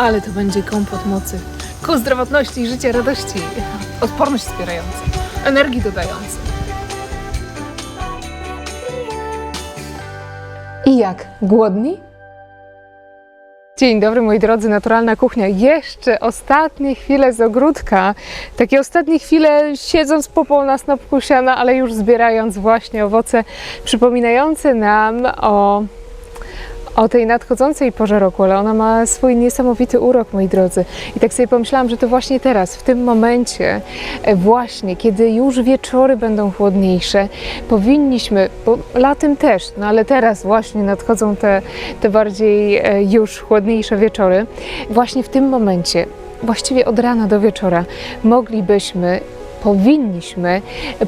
Ale to będzie kompot mocy. Ku zdrowotności i życia radości. Odporność wspierająca. Energii dodający. I jak? Głodni? Dzień dobry moi drodzy, Naturalna Kuchnia. Jeszcze ostatnie chwile z ogródka. Takie ostatnie chwile siedząc popą na snopku siana, ale już zbierając właśnie owoce przypominające nam o o tej nadchodzącej porze roku, ale ona ma swój niesamowity urok, moi drodzy. I tak sobie pomyślałam, że to właśnie teraz, w tym momencie, e, właśnie, kiedy już wieczory będą chłodniejsze, powinniśmy, bo latem też, no ale teraz właśnie nadchodzą te, te bardziej e, już chłodniejsze wieczory, właśnie w tym momencie, właściwie od rana do wieczora, moglibyśmy powinniśmy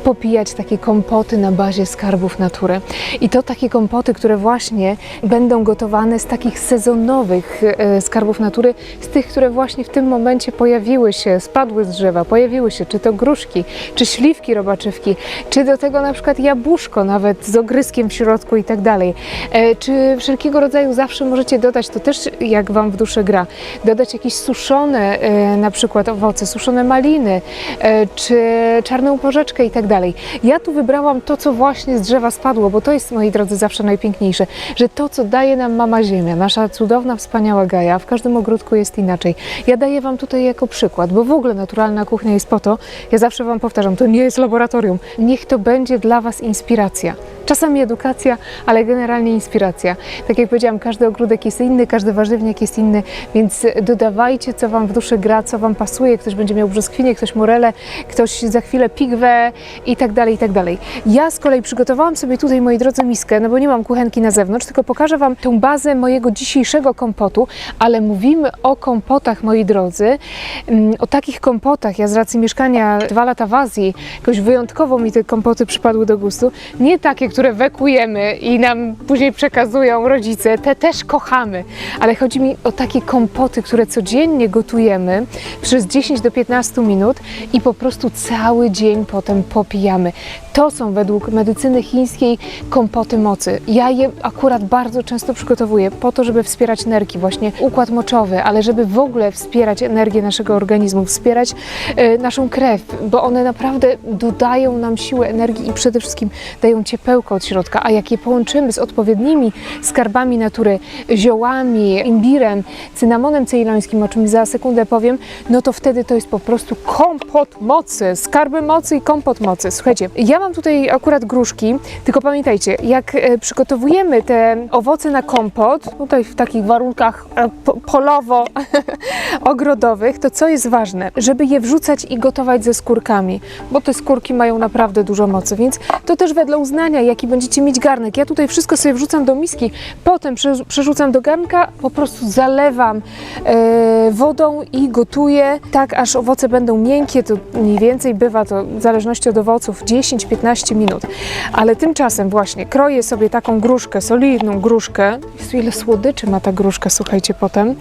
popijać takie kompoty na bazie skarbów natury. I to takie kompoty, które właśnie będą gotowane z takich sezonowych e, skarbów natury, z tych, które właśnie w tym momencie pojawiły się, spadły z drzewa, pojawiły się, czy to gruszki, czy śliwki robaczywki, czy do tego na przykład jabłuszko nawet z ogryskiem w środku i tak dalej. E, Czy wszelkiego rodzaju zawsze możecie dodać, to też jak Wam w duszę gra, dodać jakieś suszone e, na przykład owoce, suszone maliny, czy czarną porzeczkę i tak dalej. Ja tu wybrałam to, co właśnie z drzewa spadło, bo to jest, moi drodzy, zawsze najpiękniejsze, że to, co daje nam mama ziemia, nasza cudowna, wspaniała Gaja, w każdym ogródku jest inaczej. Ja daję Wam tutaj jako przykład, bo w ogóle naturalna kuchnia jest po to, ja zawsze Wam powtarzam, to nie jest laboratorium. Niech to będzie dla Was inspiracja. Czasami edukacja, ale generalnie inspiracja. Tak jak powiedziałam, każdy ogródek jest inny, każdy warzywniak jest inny, więc dodawajcie, co Wam w duszy gra, co Wam pasuje. Ktoś będzie miał brzoskwinie, ktoś morele, ktoś za chwilę pigwę i tak dalej, i tak dalej. Ja z kolei przygotowałam sobie tutaj, moi drodzy, miskę, no bo nie mam kuchenki na zewnątrz, tylko pokażę Wam tą bazę mojego dzisiejszego kompotu, ale mówimy o kompotach, moi drodzy, mm, o takich kompotach. Ja z racji mieszkania dwa lata w Azji, jakoś wyjątkowo mi te kompoty przypadły do gustu. Nie takie, które wekujemy i nam później przekazują rodzice, te też kochamy, ale chodzi mi o takie kompoty, które codziennie gotujemy przez 10 do 15 minut i po prostu cały dzień potem popijamy. To są według medycyny chińskiej kompoty mocy. Ja je akurat bardzo często przygotowuję po to, żeby wspierać nerki, właśnie układ moczowy, ale żeby w ogóle wspierać energię naszego organizmu, wspierać e, naszą krew, bo one naprawdę dodają nam siłę, energii i przede wszystkim dają ciepełko od środka. A jak je połączymy z odpowiednimi skarbami natury, ziołami, imbirem, cynamonem ceylońskim, o czym za sekundę powiem, no to wtedy to jest po prostu kompot mocy, skarby mocy i kompot mocy. Słuchajcie, ja mam tutaj akurat gruszki, tylko pamiętajcie, jak e, przygotowujemy te owoce na kompot, tutaj w takich warunkach e, po- polowo-ogrodowych, to co jest ważne? Żeby je wrzucać i gotować ze skórkami, bo te skórki mają naprawdę dużo mocy, więc to też wedle uznania, jaki będziecie mieć garnek. Ja tutaj wszystko sobie wrzucam do miski, potem prze- przerzucam do garnka, po prostu zalewam e, wodą i gotuję tak, aż owoce będą miękkie, to mniej więcej bywa to w zależności od owoców 10-15 minut. Ale tymczasem właśnie kroję sobie taką gruszkę, solidną gruszkę. Jezu, ile słodyczy ma ta gruszka, słuchajcie, potem.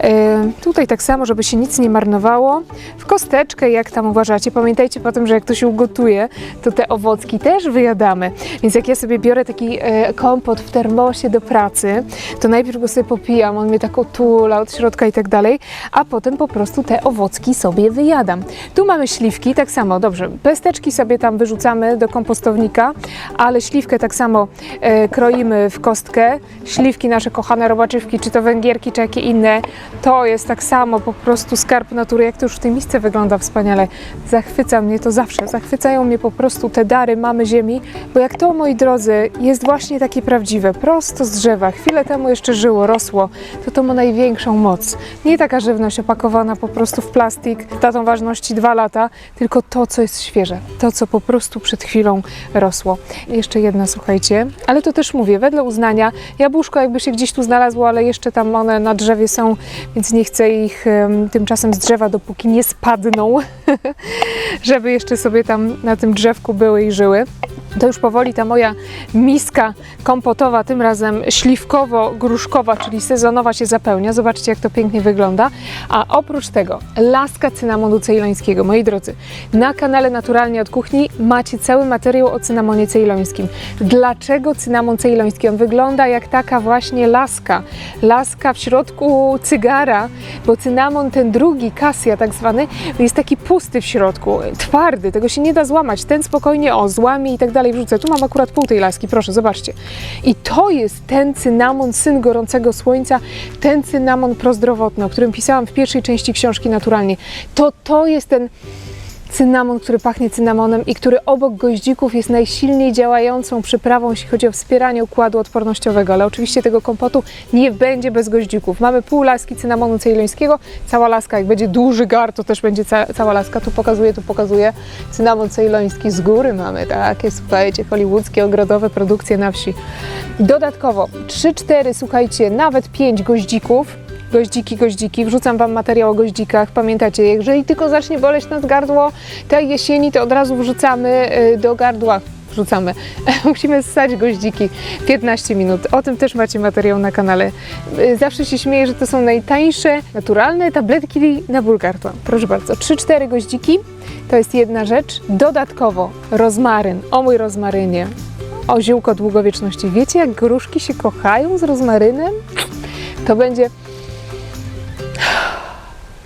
E, tutaj tak samo, żeby się nic nie marnowało. W kosteczkę, jak tam uważacie. Pamiętajcie potem, że jak to się ugotuje, to te owocki też wyjadamy. Więc jak ja sobie biorę taki e, kompot w termosie do pracy, to najpierw go sobie popijam, on mnie tak otula od środka i tak dalej, a potem po prostu te owocki sobie wyjadam. Tu mamy śliwki, tak samo, dobrze, pesteczki sobie tam wyrzucamy do kompostownika, ale śliwkę tak samo e, kroimy w kostkę. Śliwki nasze kochane robaczywki, czy to węgierki, czy jakie inne, to jest tak samo po prostu skarb natury, jak to już w tej misce wygląda wspaniale. Zachwyca mnie to zawsze, zachwycają mnie po prostu te dary mamy ziemi, bo jak to, moi drodzy, jest właśnie takie prawdziwe, prosto z drzewa, chwilę temu jeszcze żyło, rosło, to to ma największą moc. Nie taka żywność opakowana po prostu w plastik, datą ważności dwa lata, tylko to, co jest świeże, to, co po prostu przed chwilą rosło. Jeszcze jedna, słuchajcie, ale to też mówię, wedle uznania, jabłuszko jakby się gdzieś tu znalazło, ale jeszcze tam one na drzewie są, więc nie chcę ich em, tymczasem z drzewa, dopóki nie spadną, żeby jeszcze sobie tam na tym drzewku były i żyły. To już powoli ta moja miska kompotowa, tym razem śliwkowo-gruszkowa, czyli sezonowa się zapełnia. Zobaczcie, jak to pięknie wygląda. A oprócz tego laska cynamonu cejlońskiego. Moi drodzy, na kanale Naturalnie od Kuchni macie cały materiał o cynamonie cejlońskim. Dlaczego cynamon cejloński? On wygląda jak taka właśnie laska. Laska w środku cygara, bo cynamon ten drugi, kasja tak zwany, jest taki pusty w środku, twardy, tego się nie da złamać. Ten spokojnie, o, złamie i tak dalej wrzucę. Tu mam akurat pół tej laski, proszę, zobaczcie. I to jest ten cynamon, syn gorącego słońca, ten cynamon prozdrowotny, o którym pisałam w pierwszej części książki Naturalnie. To to jest ten cynamon, który pachnie cynamonem i który obok goździków jest najsilniej działającą przyprawą, jeśli chodzi o wspieranie układu odpornościowego. Ale oczywiście tego kompotu nie będzie bez goździków. Mamy pół laski cynamonu cejlońskiego, cała laska, jak będzie duży gar, to też będzie ca cała laska. Tu pokazuję, tu pokazuję. Cynamon cejloński z góry mamy, takie, słuchajcie, hollywoodzkie, ogrodowe produkcje na wsi. Dodatkowo 3-4, słuchajcie, nawet 5 goździków, goździki, goździki. Wrzucam Wam materiał o goździkach. Pamiętacie, jeżeli tylko zacznie boleć nas gardło tej jesieni, to od razu wrzucamy y, do gardła. Wrzucamy. Musimy ssać goździki 15 minut. O tym też macie materiał na kanale. Y, Zawsze się śmieję, że to są najtańsze, naturalne tabletki na ból gardła. Proszę bardzo, 3-4 goździki to jest jedna rzecz. Dodatkowo rozmaryn. O mój rozmarynie. O ziółko długowieczności. Wiecie, jak gruszki się kochają z rozmarynem? To będzie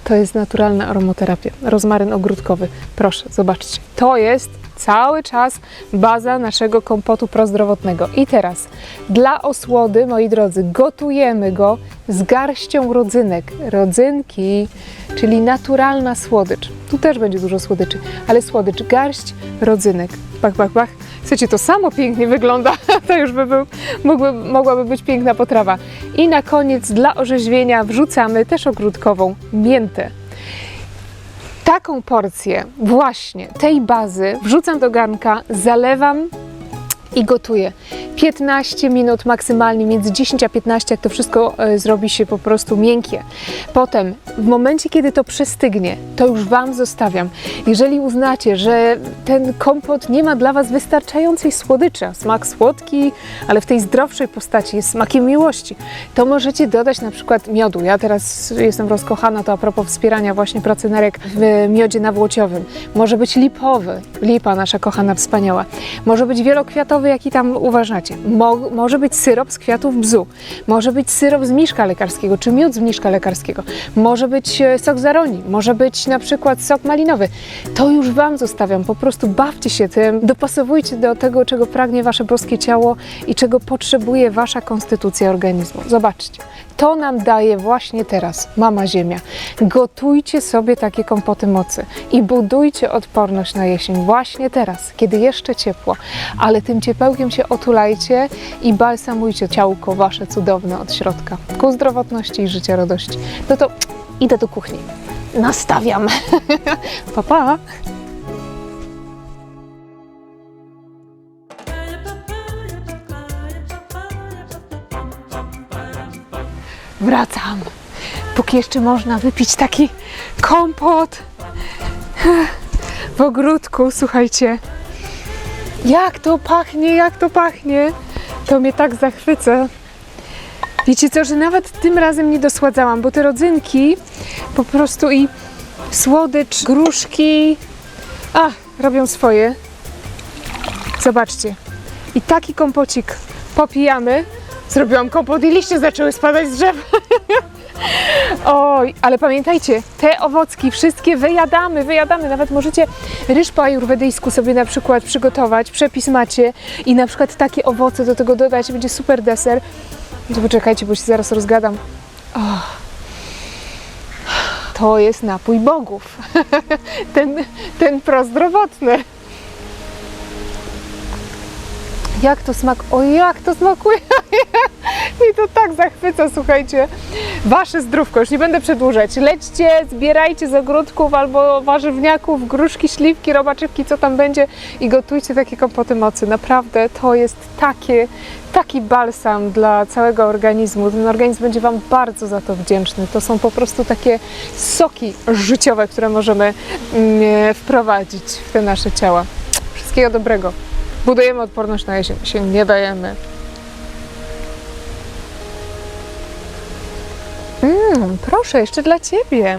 to jest naturalna aromaterapia. Rozmaryn ogródkowy. Proszę, zobaczcie. To jest cały czas baza naszego kompotu prozdrowotnego. I teraz dla osłody, moi drodzy, gotujemy go z garścią rodzynek. Rodzynki, czyli naturalna słodycz. Tu też będzie dużo słodyczy, ale słodycz, garść rodzynek. Bach, bach, bach. Słuchajcie, to samo pięknie wygląda. To już by był, mógłby, mogłaby być piękna potrawa. I na koniec dla orzeźwienia wrzucamy też ogródkową miętę. Taką porcję właśnie tej bazy wrzucam do garnka, zalewam i gotuję. 15 minut maksymalnie, między 10 a 15, jak to wszystko e, zrobi się po prostu miękkie. Potem, w momencie, kiedy to przestygnie, to już Wam zostawiam. Jeżeli uznacie, że ten kompot nie ma dla Was wystarczającej słodyczy, smak słodki, ale w tej zdrowszej postaci jest smakiem miłości, to możecie dodać na przykład miodu. Ja teraz jestem rozkochana, to a propos wspierania właśnie pracy nerek w miodzie nawłociowym. Może być lipowy, lipa nasza kochana, wspaniała. Może być wielokwiatowy, jaki tam uważacie. Mo może być syrop z kwiatów bzu. Może być syrop z mniszka lekarskiego, czy miód z mniszka lekarskiego. Może być e, sok zaroni. Może być na przykład sok malinowy. To już Wam zostawiam. Po prostu bawcie się tym. Dopasowujcie do tego, czego pragnie Wasze boskie ciało i czego potrzebuje Wasza konstytucja organizmu. Zobaczcie. To nam daje właśnie teraz Mama Ziemia. Gotujcie sobie takie kompoty mocy i budujcie odporność na jesień właśnie teraz, kiedy jeszcze ciepło, ale tym ciepełkiem się otulajcie i balsamujcie ciałko wasze cudowne od środka ku zdrowotności i życia radości. No to idę do kuchni. Nastawiam. pa, pa. Wracam. Póki jeszcze można wypić taki kompot w ogródku, słuchajcie. Jak to pachnie, jak to pachnie. To mnie tak zachwyca. Wiecie co, że nawet tym razem nie dosładzałam, bo te rodzynki po prostu i słodycz, gruszki, a, robią swoje. Zobaczcie. I taki kompocik popijamy. Zrobiłam kompot i liście zaczęły spadać z drzew. Oj, ale pamiętajcie, te owocki wszystkie wyjadamy, wyjadamy. Nawet możecie ryż po ajurwedyjsku sobie na przykład przygotować, przepis macie i na przykład takie owoce do tego dodać, będzie super deser. To poczekajcie, bo się zaraz rozgadam. O. To jest napój bogów. ten, ten prozdrowotny. Jak to smak, o jak to smakuje. Mi to tak zachwyca, słuchajcie. Wasze zdrówko, już nie będę przedłużać. Lećcie, zbierajcie z ogródków albo warzywniaków, gruszki, śliwki, robaczywki, co tam będzie i gotujcie takie kompoty mocy. Naprawdę to jest takie, taki balsam dla całego organizmu. Ten organizm będzie Wam bardzo za to wdzięczny. To są po prostu takie soki życiowe, które możemy mm, wprowadzić w te nasze ciała. Wszystkiego dobrego. Budujemy odporność na jesień, się nie dajemy. Mm, proszę, jeszcze dla Ciebie.